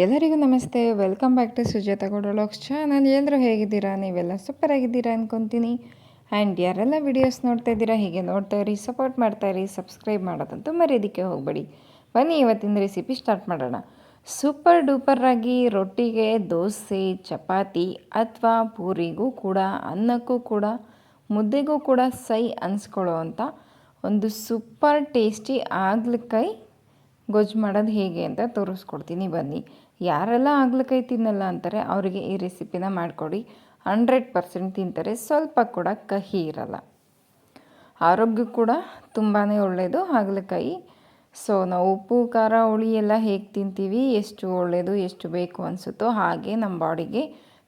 ಎಲ್ಲರಿಗೂ ನಮಸ್ತೆ. Welcome back to Sujatha ಲಾಕ್ಸ್ ಚಾನಲ್ ಎಲ್ಲರೂ ಹೇಗಿದ್ದೀರಾ? ನೀವೆಲ್ಲ ಸೂಪರ್ ಆಗಿದ್ದೀರಾ ಅನ್ಕೊತೀನಿ. ಆ್ಯಂಡ್ ಯಾರೆಲ್ಲ ವಿಡಿಯೋಸ್ ನೋಡ್ತಾ ಇದ್ದೀರಾ, ಹೀಗೆ ನೋಡ್ತಾ ಇರಿ ಸಪೋರ್ಟ್ ಮಾಡ್ತಾ ಇರಿ ಸಬ್ಸ್ಕ್ರೈಬ್ ಮಾಡೋದಂತೂ ಮರ್ಯಾದಕ್ಕೆ ಹೋಗಬೇಡಿ. ಬನ್ನಿ, ಇವತ್ತಿನ ರೆಸಿಪಿ ಸ್ಟಾರ್ಟ್ ಮಾಡೋಣ. ಸೂಪರ್ ಡೂಪರ್ ಆಗಿ ರೊಟ್ಟಿಗೆ, ದೋಸೆ, ಚಪಾತಿ ಅಥವಾ ಪೂರಿಗೂ ಕೂಡ, ಅನ್ನಕ್ಕೂ ಕೂಡ, ಮುದ್ದೆಗೂ ಕೂಡ ಸೈ ಅನ್ಸ್ಕೊಳ್ಳೋ ಅಂತ ಒಂದು ಸೂಪರ್ ಟೇಸ್ಟಿ ಆಗ್ಲಿಕಾಯಿ ಗೊಜ್ಜು ಮಾಡೋದು ಹೇಗೆ ಅಂತ ತೋರಿಸ್ಕೊಡ್ತೀನಿ, ಬನ್ನಿ. ಯಾರೆಲ್ಲ ಆಗ್ಲಕಾಯಿ ತಿನ್ನಲ್ಲ ಅಂತಾರೆ, ಅವರಿಗೆ ಈ ರೆಸಿಪಿನ ಮಾಡಿಕೊಡಿ. ಹಂಡ್ರೆಡ್ ಪರ್ಸೆಂಟ್ ತಿಂತಾರೆ, ಸ್ವಲ್ಪ ಕೂಡ ಕಹಿ ಇರಲ್ಲ. ಆರೋಗ್ಯ ಕೂಡ ತುಂಬಾ ಒಳ್ಳೆಯದು ಹಾಗಲಕಾಯಿ ಸೊ, ನಾವು ಉಪ್ಪು, ಖಾರ, ಹುಳಿ ಎಲ್ಲ ಹೇಗೆ ತಿಂತೀವಿ, ಎಷ್ಟು ಒಳ್ಳೆಯದು ಎಷ್ಟು ಬೇಕು ಅನಿಸುತ್ತೋ ಹಾಗೆ ನಮ್ಮ ಬಾಡಿಗೆ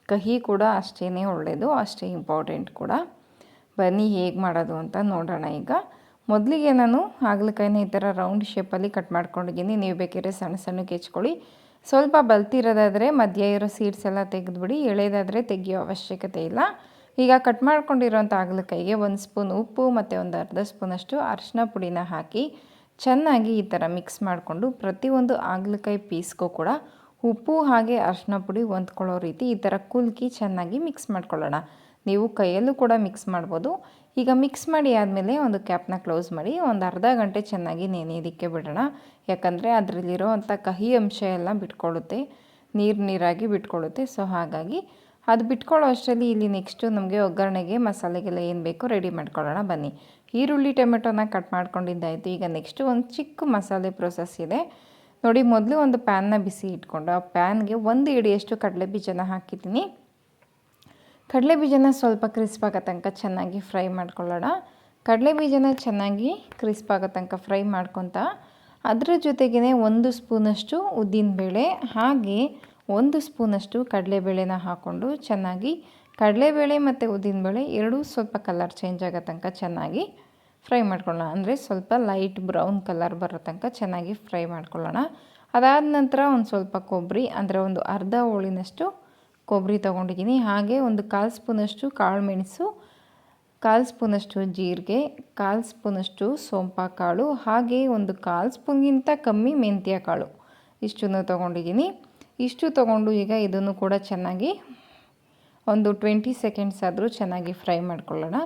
ಕಹಿ ಕೂಡ ಅಷ್ಟೇ ಒಳ್ಳೆಯದು ಅಷ್ಟೇ ಇಂಪಾರ್ಟೆಂಟ್ ಕೂಡ. ಬನ್ನಿ ಹೇಗೆ ಮಾಡೋದು ಅಂತ ನೋಡೋಣ ಈಗ. ಮೊದಲಿಗೆ ನಾನು ಹಾಗಲಕಾಯಿನ ಈ ಥರ ರೌಂಡ್ ಶೇಪಲ್ಲಿ ಕಟ್ ಮಾಡ್ಕೊಂಡಿದ್ದೀನಿ. ನೀವು ಬೇಕಿದ್ರೆ ಸಣ್ಣ ಸಣ್ಣಕ್ಕೆ ಹೆಚ್ಕೊಳ್ಳಿ. ಸ್ವಲ್ಪ ಬಲ್ತಿರೋದಾದರೆ ಮಧ್ಯ ಇರೋ ಸೀಡ್ಸ್ ಎಲ್ಲ ತೆಗೆದುಬಿಡಿ. ಎಳೆದಾದರೆ ತೆಗೆಯೋ ಅವಶ್ಯಕತೆ ಇಲ್ಲ. ಈಗ ಕಟ್ ಮಾಡ್ಕೊಂಡಿರೋಂಥ ಹಾಗಲಕಾಯಿಗೆ ಒಂದು ಸ್ಪೂನ್ ಉಪ್ಪು ಮತ್ತು ಒಂದು ಅರ್ಧ ಸ್ಪೂನಷ್ಟು ಅರಿಶಿನ ಪುಡಿನ ಹಾಕಿ ಚೆನ್ನಾಗಿ ಈ ಥರ ಮಿಕ್ಸ್ ಮಾಡಿಕೊಂಡು ಪ್ರತಿಯೊಂದು ಹಾಗಲಕಾಯಿ ಪೀಸ್ಗೂ ಕೂಡ ಉಪ್ಪು ಹಾಗೆ ಅರಿಶಿನ ಪುಡಿ ಹೊಂದ್ಕೊಳ್ಳೋ ರೀತಿ ಈ ಥರ ಕುಲ್ಕಿ ಚೆನ್ನಾಗಿ ಮಿಕ್ಸ್ ಮಾಡ್ಕೊಳ್ಳೋಣ. ನೀವು ಕೈಯಲ್ಲೂ ಕೂಡ ಮಿಕ್ಸ್ ಮಾಡ್ಬೋದು. ಈಗ ಮಿಕ್ಸ್ ಮಾಡಿ ಆದಮೇಲೆ ಒಂದು ಕ್ಯಾಪ್ನ ಕ್ಲೋಸ್ ಮಾಡಿ, ಒಂದು ಅರ್ಧ ಗಂಟೆ ಚೆನ್ನಾಗಿ ನೆನೆಯೋದಕ್ಕೆ ಬಿಡೋಣ. ಯಾಕಂದರೆ ಅದರಲ್ಲಿರೋ ಅಂಥ ಕಹಿ ಅಂಶ ಎಲ್ಲ ಬಿಟ್ಕೊಳ್ಳುತ್ತೆ. ನೀರು ನೀರಾಗಿ ಬಿಟ್ಕೊಳ್ಳುತ್ತೆ. ಸೊ ಹಾಗಾಗಿ ಅದು ಬಿಟ್ಕೊಳ್ಳೋ ಅಷ್ಟರಲ್ಲಿ ಇಲ್ಲಿ ನೆಕ್ಸ್ಟು ನಮಗೆ ಒಗ್ಗರಣೆಗೆ ಮಸಾಲೆಗೆಲ್ಲ ಏನು ಬೇಕೋ ರೆಡಿ ಮಾಡ್ಕೊಳ್ಳೋಣ. ಬನ್ನಿ. ಈರುಳ್ಳಿ ಟೊಮೆಟೊನ ಕಟ್ ಮಾಡ್ಕೊಂಡಿದ್ದಾಯಿತು. ಈಗ ನೆಕ್ಸ್ಟು ಒಂದು ಚಿಕ್ಕ ಮಸಾಲೆ ಪ್ರೊಸೆಸ್ ಇದೆ. ನೋಡಿ, ಮೊದಲು ಒಂದು ಪ್ಯಾನ್ನ ಬಿಸಿ ಇಟ್ಕೊಂಡು, ಆ ಪ್ಯಾನ್ಗೆ ಒಂದು ಇಡಿಯಷ್ಟು ಕಡಲೆ ಬೀಜನ ಹಾಕಿದ್ದೀನಿ. ಕಡಲೆ ಬೀಜನ ಸ್ವಲ್ಪ ಕ್ರಿಸ್ಪ್ ಆಗೋ ತನಕ ಚೆನ್ನಾಗಿ ಫ್ರೈ ಮಾಡ್ಕೊಳ್ಳೋಣ. ಕಡಲೆ ಬೀಜನ ಚೆನ್ನಾಗಿ ಕ್ರಿಸ್ಪ್ ಆಗೋ ತನಕ ಫ್ರೈ ಮಾಡ್ಕೊತ, ಅದರ ಜೊತೆಗೇ ಒಂದು ಸ್ಪೂನಷ್ಟು ಉದ್ದಿನಬೇಳೆ ಹಾಗೆ ಒಂದು ಸ್ಪೂನಷ್ಟು ಕಡಲೆಬೇಳೆನ ಹಾಕ್ಕೊಂಡು ಚೆನ್ನಾಗಿ ಕಡಲೆಬೇಳೆ ಮತ್ತು ಉದ್ದಿನಬೇಳೆ ಎರಡೂ ಸ್ವಲ್ಪ ಕಲರ್ ಚೇಂಜ್ ಆಗೋ ತನಕ ಚೆನ್ನಾಗಿ ಫ್ರೈ ಮಾಡ್ಕೊಳ್ಳೋಣ. ಅಂದರೆ ಸ್ವಲ್ಪ ಲೈಟ್ ಬ್ರೌನ್ ಕಲರ್ ಬರೋ ತನಕ ಚೆನ್ನಾಗಿ ಫ್ರೈ ಮಾಡ್ಕೊಳ್ಳೋಣ. ಅದಾದ ನಂತರ ಒಂದು ಸ್ವಲ್ಪ ಕೊಬ್ಬರಿ, ಅಂದರೆ ಒಂದು ಅರ್ಧ ಹೋಳಿನಷ್ಟು ಕೊಬ್ಬರಿ ತೊಗೊಂಡಿದ್ದೀನಿ. ಹಾಗೆ ಒಂದು ಕಾಲು ಸ್ಪೂನಷ್ಟು ಕಾಳು ಮೆಣಸು, ಕಾಲು ಸ್ಪೂನಷ್ಟು ಜೀರಿಗೆ, ಕಾಲು ಸ್ಪೂನಷ್ಟು ಸೋಂಪ ಕಾಳು ಹಾಗೆ ಒಂದು ಕಾಲು ಸ್ಪೂನ್ಗಿಂತ ಕಮ್ಮಿ ಮೆಂತ್ಯ ಕಾಳು ಇಷ್ಟನ್ನು ತೊಗೊಂಡಿದ್ದೀನಿ. ಇಷ್ಟು ತೊಗೊಂಡು ಈಗ ಇದನ್ನು ಕೂಡ ಚೆನ್ನಾಗಿ ಒಂದು ಟ್ವೆಂಟಿ ಸೆಕೆಂಡ್ಸ್ ಆದರೂ ಚೆನ್ನಾಗಿ ಫ್ರೈ ಮಾಡ್ಕೊಳ್ಳೋಣ.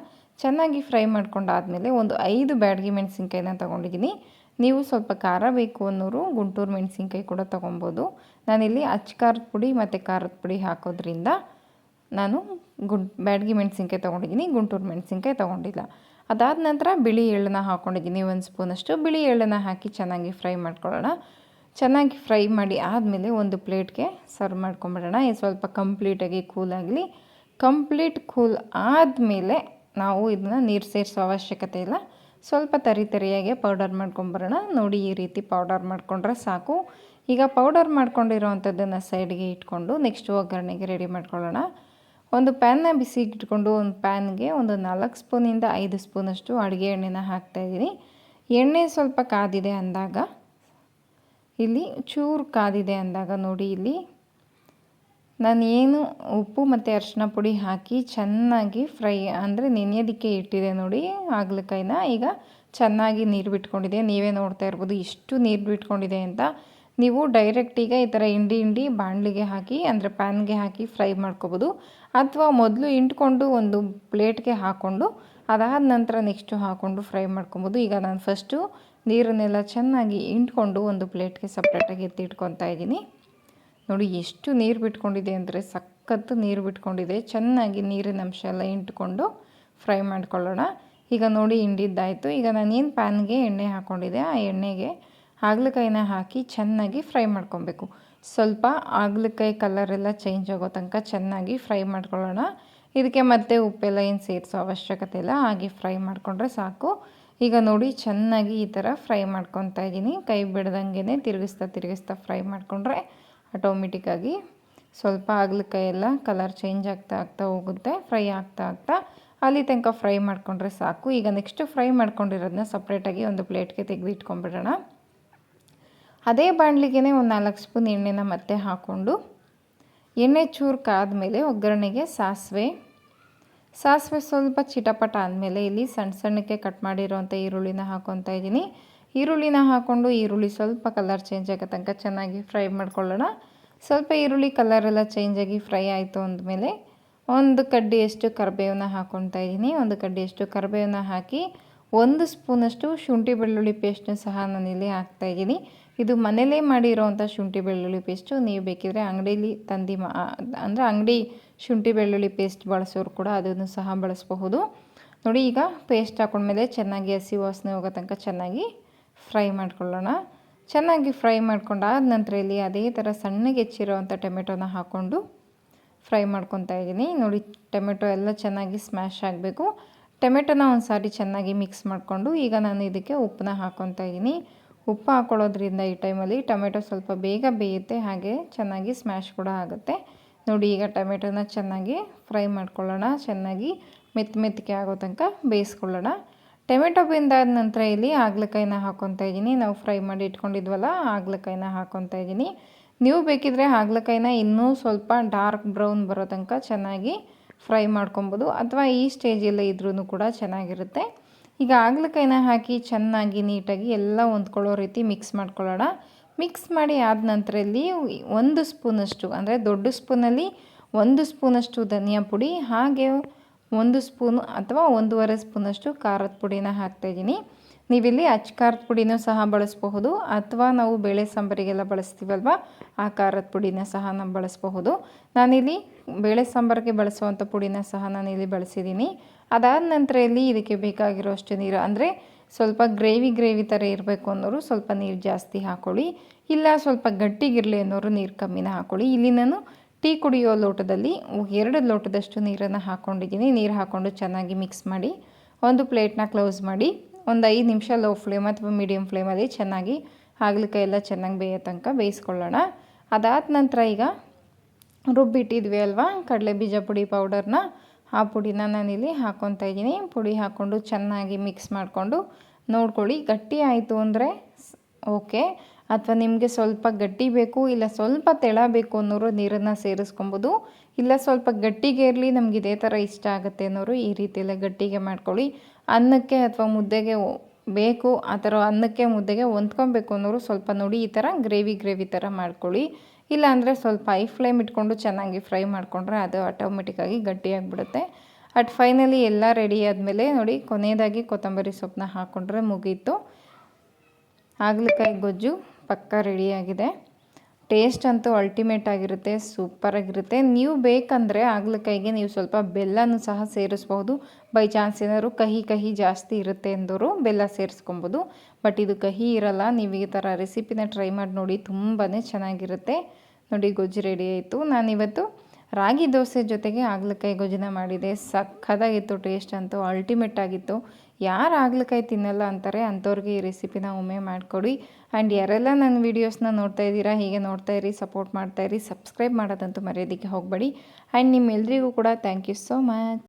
ಚೆನ್ನಾಗಿ ಫ್ರೈ ಮಾಡ್ಕೊಂಡಾದಮೇಲೆ ಒಂದು ಐದು ಬ್ಯಾಡ್ಗಿ ಮೆಣಸಿನ್ಕಾಯಿನ ತೊಗೊಂಡಿದ್ದೀನಿ. ನೀವು ಸ್ವಲ್ಪ ಖಾರ ಬೇಕು ಅನ್ನೋರು ಗುಂಟೂರು ಮೆಣಸಿನ್ಕಾಯಿ ಕೂಡ ತೊಗೊಬೋದು. ನಾನಿಲ್ಲಿ ಅಚ್ಚ ಖಾರದ ಪುಡಿ ಮತ್ತು ಖಾರದ ಪುಡಿ ಹಾಕೋದ್ರಿಂದ ನಾನು ಗುಡ್ ಬ್ಯಾಡ್ಗಿ ಮೆಣಸಿನ್ಕಾಯಿ ತೊಗೊಂಡಿದ್ದೀನಿ, ಗುಂಟೂರು ಮೆಣಸಿನ್ಕಾಯಿ ತೊಗೊಂಡಿಲ್ಲ. ಅದಾದ ನಂತರ ಬಿಳಿ ಎಳ್ಳನ್ನ ಹಾಕ್ಕೊಂಡಿದ್ದೀನಿ ಒಂದು ಸ್ಪೂನಷ್ಟು. ಬಿಳಿ ಎಳ್ಳನ್ನು ಹಾಕಿ ಚೆನ್ನಾಗಿ ಫ್ರೈ ಮಾಡ್ಕೊಳ್ಳೋಣ. ಚೆನ್ನಾಗಿ ಫ್ರೈ ಮಾಡಿ ಆದಮೇಲೆ ಒಂದು ಪ್ಲೇಟ್ಗೆ ಸರ್ವ್ ಮಾಡ್ಕೊಂಬಿಡೋಣ. ಇದು ಸ್ವಲ್ಪ ಕಂಪ್ಲೀಟಾಗಿ ಕೂಲ್ ಆಗಲಿ. ಕಂಪ್ಲೀಟ್ ಕೂಲ್ ಆದಮೇಲೆ ನಾವು ಇದನ್ನ ನೀರು ಸೇರಿಸೋ ಅವಶ್ಯಕತೆ ಇಲ್ಲ. ಸ್ವಲ್ಪ ತರಿ ತರಿಯಾಗೆ ಪೌಡರ್ ಮಾಡ್ಕೊಂಬರೋಣ. ನೋಡಿ ಈ ರೀತಿ ಪೌಡರ್ ಮಾಡಿಕೊಂಡ್ರೆ ಸಾಕು. ಈಗ ಪೌಡರ್ ಮಾಡ್ಕೊಂಡಿರೋವಂಥದ್ದನ್ನು ಸೈಡ್ಗೆ ಇಟ್ಕೊಂಡು ನೆಕ್ಸ್ಟ್ ಒಗ್ಗರಣೆಗೆ ರೆಡಿ ಮಾಡ್ಕೊಳ್ಳೋಣ. ಒಂದು ಪ್ಯಾನ್ನ ಬಿಸಿ ಇಟ್ಕೊಂಡು ಒಂದು ಪ್ಯಾನ್ಗೆ ಒಂದು ನಾಲ್ಕು ಸ್ಪೂನಿಂದ ಐದು ಸ್ಪೂನಷ್ಟು ಅಡುಗೆ ಎಣ್ಣೆನ ಹಾಕ್ತಾಯಿದ್ದೀನಿ ಎಣ್ಣೆ ಸ್ವಲ್ಪ ಕಾದಿದೆ ಅಂದಾಗ, ಇಲ್ಲಿ ಚೂರು ಕಾದಿದೆ ಅಂದಾಗ ನೋಡಿ ಇಲ್ಲಿ ನಾನು ಏನು ಉಪ್ಪು ಮತ್ತು ಅರಿಶಿನ ಪುಡಿ ಹಾಕಿ ಚೆನ್ನಾಗಿ ಫ್ರೈ ಅಂದರೆ ನೆನೆಯೋದಕ್ಕೆ ಇಟ್ಟಿದೆ ನೋಡಿ ಹಾಗಲಕಾಯಿನ. ಈಗ ಚೆನ್ನಾಗಿ ನೀರು ಬಿಟ್ಕೊಂಡಿದೆ. ನೀವೇ ನೋಡ್ತಾ ಇರ್ಬೋದು ಇಷ್ಟು ನೀರು ಬಿಟ್ಕೊಂಡಿದೆ ಅಂತ. ನೀವು ಡೈರೆಕ್ಟ್ ಈಗ ಈ ಥರ ಹಿಂಡಿ ಹಿಂಡಿ ಬಾಣಲಿಗೆ ಹಾಕಿ ಅಂದರೆ ಪ್ಯಾನ್ಗೆ ಹಾಕಿ ಫ್ರೈ ಮಾಡ್ಕೋಬೋದು. ಅಥವಾ ಮೊದಲು ಇಂಟ್ಕೊಂಡು ಒಂದು ಪ್ಲೇಟ್ಗೆ ಹಾಕ್ಕೊಂಡು ಅದಾದ ನಂತರ ನೆಕ್ಸ್ಟು ಹಾಕ್ಕೊಂಡು ಫ್ರೈ ಮಾಡ್ಕೊಬೋದು. ಈಗ ನಾನು ಫಸ್ಟು ನೀರನ್ನೆಲ್ಲ ಚೆನ್ನಾಗಿ ಇಂಟ್ಕೊಂಡು ಒಂದು ಪ್ಲೇಟ್ಗೆ ಸಪ್ರೇಟಾಗಿ ಎತ್ತಿಟ್ಕೊತಾ ಇದ್ದೀನಿ. ನೋಡಿ, ಎಷ್ಟು ನೀರು ಬಿಟ್ಕೊಂಡಿದೆ ಅಂದರೆ ಸಖತ್ತು ನೀರು ಬಿಟ್ಕೊಂಡಿದೆ. ಚೆನ್ನಾಗಿ ನೀರಿನ ಅಂಶ ಎಲ್ಲ ಇಂಟ್ಕೊಂಡು ಫ್ರೈ ಮಾಡ್ಕೊಳ್ಳೋಣ. ಈಗ ನೋಡಿ, ಹಿಂಡಿದ್ದಾಯಿತು. ಈಗ ನಾನೇನು ಪ್ಯಾನ್ಗೆ ಎಣ್ಣೆ ಹಾಕ್ಕೊಂಡಿದ್ದೆ, ಆ ಎಣ್ಣೆಗೆ ಹಾಗಲಕಾಯಿನ ಹಾಕಿ ಚೆನ್ನಾಗಿ ಫ್ರೈ ಮಾಡ್ಕೊಬೇಕು. ಸ್ವಲ್ಪ ಹಾಗಲಕಾಯಿ ಕಲರೆಲ್ಲ ಚೇಂಜ್ ಆಗೋ ತನಕ ಚೆನ್ನಾಗಿ ಫ್ರೈ ಮಾಡ್ಕೊಳ್ಳೋಣ. ಇದಕ್ಕೆ ಮತ್ತೆ ಉಪ್ಪೆಲ್ಲ ಏನು ಸೇರಿಸೋ ಅವಶ್ಯಕತೆ ಇಲ್ಲ, ಹಾಗೆ ಫ್ರೈ ಮಾಡಿಕೊಂಡ್ರೆ ಸಾಕು. ಈಗ ನೋಡಿ, ಚೆನ್ನಾಗಿ ಈ ಥರ ಫ್ರೈ ಮಾಡ್ಕೊತಾ ಇದ್ದೀನಿ. ಕೈ ಬಿಡ್ದಂಗೆ ತಿರುಗಿಸ್ತಾ ತಿರುಗಿಸ್ತಾ ಫ್ರೈ ಮಾಡಿಕೊಂಡ್ರೆ ಆಟೋಮೆಟಿಕ್ಕಾಗಿ ಸ್ವಲ್ಪ ಎಲ್ಲ ಕಲರ್ ಚೇಂಜ್ ಆಗ್ತಾ ಆಗ್ತಾ ಹೋಗುತ್ತೆ, ಫ್ರೈ ಆಗ್ತಾ ಆಗ್ತಾ ಅಲ್ಲಿ ತನಕ ಫ್ರೈ ಮಾಡಿಕೊಂಡ್ರೆ ಸಾಕು. ಈಗ ನೆಕ್ಸ್ಟ್ ಫ್ರೈ ಮಾಡ್ಕೊಂಡಿರೋದನ್ನ ಸಪ್ರೇಟಾಗಿ ಒಂದು ಪ್ಲೇಟ್ಗೆ ತೆಗೆದಿಟ್ಕೊಂಡ್ಬಿಡೋಣ. ಅದೇ ಬಾಣಲಿಗೆ ಒಂದು ನಾಲ್ಕು ಸ್ಪೂನ್ ಎಣ್ಣೆನ ಮತ್ತೆ ಹಾಕ್ಕೊಂಡು, ಎಣ್ಣೆ ಚೂರು ಕಾದ್ಮೇಲೆ ಒಗ್ಗರಣೆಗೆ ಸಾಸಿವೆ. ಸಾಸಿವೆ ಸ್ವಲ್ಪ ಚಿಟಪಟ ಆದಮೇಲೆ ಇಲ್ಲಿ ಸಣ್ಣ ಸಣ್ಣಕ್ಕೆ ಕಟ್ ಮಾಡಿರೋವಂಥ ಈರುಳ್ಳಿನ ಹಾಕ್ಕೊತಾ ಇದ್ದೀನಿ. ಈರುಳ್ಳಿನ ಹಾಕ್ಕೊಂಡು ಈರುಳ್ಳಿ ಸ್ವಲ್ಪ ಕಲರ್ ಚೇಂಜ್ ಆಗೋ ತನಕ ಚೆನ್ನಾಗಿ ಫ್ರೈ ಮಾಡ್ಕೊಳ್ಳೋಣ. ಸ್ವಲ್ಪ ಈರುಳ್ಳಿ ಕಲರೆಲ್ಲ ಚೇಂಜ್ ಆಗಿ ಫ್ರೈ ಆಯಿತು ಅಂದಮೇಲೆ ಒಂದು ಕಡ್ಡಿಯಷ್ಟು ಕರಿಬೇವನ್ನ ಹಾಕ್ಕೊತಾ ಇದ್ದೀನಿ. ಒಂದು ಕಡ್ಡಿಯಷ್ಟು ಕರಿಬೇವನ್ನ ಹಾಕಿ ಒಂದು ಸ್ಪೂನಷ್ಟು ಶುಂಠಿ ಬೆಳ್ಳುಳ್ಳಿ ಪೇಸ್ಟ್ನ ಸಹ ನಾನಿಲ್ಲಿ ಹಾಕ್ತಾಯಿದ್ದೀನಿ ಇದು ಮನೇಲೇ ಮಾಡಿರೋವಂಥ ಶುಂಠಿ ಬೆಳ್ಳುಳ್ಳಿ ಪೇಸ್ಟು ನೀವು ಬೇಕಿದ್ರೆ ಅಂಗಡೀಲಿ ತಂದು ಮಾ ಅಂದರೆ ಅಂಗಡಿ ಶುಂಠಿ ಬೆಳ್ಳುಳ್ಳಿ ಪೇಸ್ಟ್ ಬಳಸೋರು ಕೂಡ ಅದನ್ನು ಸಹ ಬಳಸಬಹುದು. ನೋಡಿ ಈಗ ಪೇಸ್ಟ್ ಹಾಕೊಂಡ್ಮೇಲೆ ಚೆನ್ನಾಗಿ ಹಸಿ ವಾಸನೆ ಹೋಗೋ ತನಕ ಚೆನ್ನಾಗಿ ಫ್ರೈ ಮಾಡ್ಕೊಳ್ಳೋಣ. ಚೆನ್ನಾಗಿ ಫ್ರೈ ಮಾಡ್ಕೊಂಡಾದ ನಂತರ ಇಲ್ಲಿ ಅದೇ ಥರ ಸಣ್ಣಗೆ ಹೆಚ್ಚಿರೋವಂಥ ಟೊಮೆಟೊನ ಹಾಕ್ಕೊಂಡು ಫ್ರೈ ಮಾಡ್ಕೊತಾ ಇದ್ದೀನಿ. ನೋಡಿ, ಟೊಮೆಟೊ ಎಲ್ಲ ಚೆನ್ನಾಗಿ ಸ್ಮ್ಯಾಶ್ ಆಗಬೇಕು. ಟೊಮೆಟೊನ ಒಂದು ಸಾರಿ ಚೆನ್ನಾಗಿ ಮಿಕ್ಸ್ ಮಾಡಿಕೊಂಡು ಈಗ ನಾನು ಇದಕ್ಕೆ ಉಪ್ಪನ್ನ ಹಾಕ್ಕೊತಾ ಇದ್ದೀನಿ. ಉಪ್ಪು ಹಾಕ್ಕೊಳ್ಳೋದ್ರಿಂದ ಈ ಟೈಮಲ್ಲಿ ಟೊಮೆಟೊ ಸ್ವಲ್ಪ ಬೇಗ ಬೇಯುತ್ತೆ, ಹಾಗೆ ಚೆನ್ನಾಗಿ ಸ್ಮ್ಯಾಶ್ ಕೂಡ ಆಗುತ್ತೆ. ನೋಡಿ, ಈಗ ಟೊಮೆಟೊನ ಚೆನ್ನಾಗಿ ಫ್ರೈ ಮಾಡ್ಕೊಳ್ಳೋಣ. ಚೆನ್ನಾಗಿ ಮೆತ್ತ ಮೆತ್ತಿಗೆ ಆಗೋ ತನಕ ಬೇಯಿಸ್ಕೊಳ್ಳೋಣ. ಟೊಮೆಟೊ ಬೆಂದಾದ ನಂತರ ಇಲ್ಲಿ ಹಾಗಲಕಾಯಿನ ಹಾಕ್ಕೊತಾ ಇದ್ದೀನಿ. ನಾವು ಫ್ರೈ ಮಾಡಿ ಇಟ್ಕೊಂಡಿದ್ವಲ್ಲ ಹಾಗಲಕಾಯಿನ ಹಾಕ್ಕೊತಾ ಇದ್ದೀನಿ. ನೀವು ಬೇಕಿದ್ರೆ ಹಾಗಲಕಾಯಿನ ಇನ್ನೂ ಸ್ವಲ್ಪ ಡಾರ್ಕ್ ಬ್ರೌನ್ ಬರೋ ತನಕ ಚೆನ್ನಾಗಿ ಫ್ರೈ ಮಾಡ್ಕೊಬೋದು. ಅಥವಾ ಈ ಸ್ಟೇಜಲ್ಲೇ ಇದ್ರೂ ಕೂಡ ಚೆನ್ನಾಗಿರುತ್ತೆ. ಈಗ ಹಾಗಲಕಾಯಿನ ಹಾಕಿ ಚೆನ್ನಾಗಿ ನೀಟಾಗಿ ಎಲ್ಲ ಹೊಂದ್ಕೊಳ್ಳೋ ರೀತಿ ಮಿಕ್ಸ್ ಮಾಡ್ಕೊಳ್ಳೋಣ. ಮಿಕ್ಸ್ ಮಾಡಿ ಆದ ನಂತರ ಇಲ್ಲಿ ಒಂದು ಸ್ಪೂನಷ್ಟು, ಅಂದರೆ ದೊಡ್ಡ ಸ್ಪೂನಲ್ಲಿ ಒಂದು ಸ್ಪೂನಷ್ಟು ಧನಿಯಾ ಪುಡಿ ಹಾಗೆ ಒಂದು ಸ್ಪೂನು ಅಥವಾ ಒಂದೂವರೆ ಸ್ಪೂನಷ್ಟು ಖಾರದ ಪುಡಿನ ಹಾಕ್ತಾಯಿದ್ದೀನಿ ನೀವಿಲ್ಲಿ ಅಚ್ಚ ಖಾರದ ಪುಡಿನೂ ಸಹ ಬಳಸಬಹುದು ಅಥವಾ ನಾವು ಬೇಳೆ ಸಾಂಬಾರಿಗೆಲ್ಲ ಬಳಸ್ತೀವಲ್ವ, ಆ ಖಾರದ ಪುಡಿನ ಸಹ ನಾವು ಬಳಸಬಹುದು. ನಾನಿಲ್ಲಿ ಬೇಳೆ ಸಾಂಬಾರಿಗೆ ಬಳಸುವಂಥ ಪುಡಿನ ಸಹ ನಾನಿಲ್ಲಿ ಬಳಸಿದ್ದೀನಿ. ಅದಾದ ನಂತರ ಇಲ್ಲಿ ಇದಕ್ಕೆ ಬೇಕಾಗಿರೋಷ್ಟು ನೀರು, ಅಂದರೆ ಸ್ವಲ್ಪ ಗ್ರೇವಿ ಗ್ರೇವಿ ಥರ ಇರಬೇಕು ಅನ್ನೋರು ಸ್ವಲ್ಪ ನೀರು ಜಾಸ್ತಿ ಹಾಕ್ಕೊಳ್ಳಿ ಇಲ್ಲ ಸ್ವಲ್ಪ ಗಟ್ಟಿಗಿರಲಿ ಅನ್ನೋರು ನೀರು ಕಮ್ಮಿನ ಹಾಕ್ಕೊಳ್ಳಿ ಇಲ್ಲಿ ನಾನು ಟೀ ಕುಡಿಯೋ ಲೋಟದಲ್ಲಿ ಎರಡು ಲೋಟದಷ್ಟು ನೀರನ್ನು ಹಾಕ್ಕೊಂಡಿದ್ದೀನಿ. ನೀರು ಹಾಕ್ಕೊಂಡು ಚೆನ್ನಾಗಿ ಮಿಕ್ಸ್ ಮಾಡಿ, ಒಂದು ಪ್ಲೇಟ್ನ ಕ್ಲೋಸ್ ಮಾಡಿ, ಒಂದು ಐದು ನಿಮಿಷ ಲೋ ಫ್ಲೇಮ್ ಅಥವಾ ಮೀಡಿಯಮ್ ಫ್ಲೇಮಲ್ಲಿ ಚೆನ್ನಾಗಿ ಹಾಗಲಕಾಯಿ ಎಲ್ಲ ಚೆನ್ನಾಗಿ ಬೇಯೋ ತನಕ ಬೇಯಿಸ್ಕೊಳ್ಳೋಣ. ಅದಾದ ನಂತರ ಈಗ ರುಬ್ಬಿಟ್ಟಿದ್ವಿ ಅಲ್ವಾ? ಕಡಲೆ ಬೀಜ ಪುಡಿ ಪೌಡರ್ನ. ಆ ಪುಡಿನ ನಾನಿಲ್ಲಿ ಹಾಕ್ಕೊತಾ ಇದ್ದೀನಿ. ಪುಡಿ ಹಾಕ್ಕೊಂಡು ಚೆನ್ನಾಗಿ ಮಿಕ್ಸ್ ಮಾಡಿಕೊಂಡು ನೋಡ್ಕೊಳ್ಳಿ. ಗಟ್ಟಿ ಆಯಿತು ಅಂದರೆ ಓಕೆ. ಅಥವಾ ನಿಮಗೆ ಸ್ವಲ್ಪ ಗಟ್ಟಿ ಬೇಕು ಇಲ್ಲ ಸ್ವಲ್ಪ ತೆಳ ಬೇಕು ಅನ್ನೋರು ನೀರನ್ನು ಸೇರಿಸ್ಕೊಬೋದು. ಇಲ್ಲ ಸ್ವಲ್ಪ ಗಟ್ಟಿಗೆ ಇರಲಿ, ನಮ್ಗೆ ಇದೇ ಥರ ಇಷ್ಟ ಆಗುತ್ತೆ ಅನ್ನೋರು ಈ ರೀತಿಯೆಲ್ಲ ಗಟ್ಟಿಗೆ ಮಾಡ್ಕೊಳ್ಳಿ. ಅನ್ನಕ್ಕೆ ಅಥವಾ ಮುದ್ದೆಗೆ ಬೇಕು, ಆ ಥರ ಅನ್ನಕ್ಕೆ ಮುದ್ದೆಗೆ ಹೊಂದ್ಕೊಬೇಕು ಅನ್ನೋರು ಸ್ವಲ್ಪ ನೋಡಿ ಈ ಥರ ಗ್ರೇವಿ ಗ್ರೇವಿ ಥರ ಮಾಡ್ಕೊಳ್ಳಿ. ಇಲ್ಲಾಂದರೆ ಸ್ವಲ್ಪ ಐ ಫ್ಲೇಮ್ ಇಟ್ಕೊಂಡು ಚೆನ್ನಾಗಿ ಫ್ರೈ ಮಾಡಿಕೊಂಡ್ರೆ ಅದು ಆಟೋಮೆಟಿಕ್ಕಾಗಿ ಗಟ್ಟಿಯಾಗಿಬಿಡುತ್ತೆ ಅಟ್ ಫೈನಲಿ ಎಲ್ಲ ರೆಡಿ ಆದಮೇಲೆ ನೋಡಿ ಕೊನೆಯದಾಗಿ ಕೊತ್ತಂಬರಿ ಸೊಪ್ಪನ್ನ ಹಾಕ್ಕೊಂಡ್ರೆ ಮುಗೀತು. ಹಾಗಲಕಾಯಿ ಗೊಜ್ಜು ಪಕ್ಕ ರೆಡಿಯಾಗಿದೆ ಟೇಸ್ಟ್ ಅಂತೂ ಅಲ್ಟಿಮೇಟ್ ಆಗಿರುತ್ತೆ ಸೂಪರಾಗಿರುತ್ತೆ ನೀವು ಬೇಕಂದರೆ ಆಗಲಕಾಯಿಗೆ ನೀವು ಸ್ವಲ್ಪ ಬೆಲ್ಲನೂ ಸಹ ಸೇರಿಸ್ಬೋದು ಬೈ ಚಾನ್ಸ್ ಏನಾದರೂ ಕಹಿ ಕಹಿ ಜಾಸ್ತಿ ಇರುತ್ತೆ ಎಂದವರು ಬೆಲ್ಲ ಸೇರಿಸ್ಕೊಬೋದು. ಬಟ್ ಇದು ಕಹಿ ಇರಲ್ಲ, ನೀವು ಈ ಥರ ರೆಸಿಪಿನ ಟ್ರೈ ಮಾಡಿ ನೋಡಿ ತುಂಬಾ ಚೆನ್ನಾಗಿರುತ್ತೆ. ನೋಡಿ, ಗೊಜ್ಜು ರೆಡಿ ಆಯಿತು. ನಾನಿವತ್ತು ರಾಗಿ ದೋಸೆ ಜೊತೆಗೆ ಆಗಲಕಾಯಿ ಗೊಜ್ಜನ ಮಾಡಿದೆ. ಸಕ್ಕದಾಗಿತ್ತು ಟೇಸ್ಟ್ ಅಂತೂ ಅಲ್ಟಿಮೇಟ್ ಆಗಿತ್ತು. ಯಾರು ಹಾಗಲಕಾಯಿ ತಿನ್ನಲ್ಲ ಅಂತಾರೆ ಅಂಥವ್ರಿಗೆ ಈ ರೆಸಿಪಿನ ಒಮ್ಮೆ ಮಾಡಿಕೊಡಿ. ಆ್ಯಂಡ್ ಯಾರೆಲ್ಲ ನನ್ನ ವೀಡಿಯೋಸ್ನ ನೋಡ್ತಾ ಇದ್ದೀರಾ, ಹೀಗೆ ನೋಡ್ತಾ ಇರಿ ಸಪೋರ್ಟ್ ಮಾಡ್ತಾ ಇರಿ ಸಬ್ಸ್ಕ್ರೈಬ್ ಮಾಡೋದಂತೂ ಮರೆಯೋದಕ್ಕೆ ಹೋಗಬೇಡಿ. ಆ್ಯಂಡ್ ನಿಮ್ಮೆಲ್ಲರಿಗೂ ಕೂಡ ಥ್ಯಾಂಕ್ ಯು ಸೋ ಮಚ್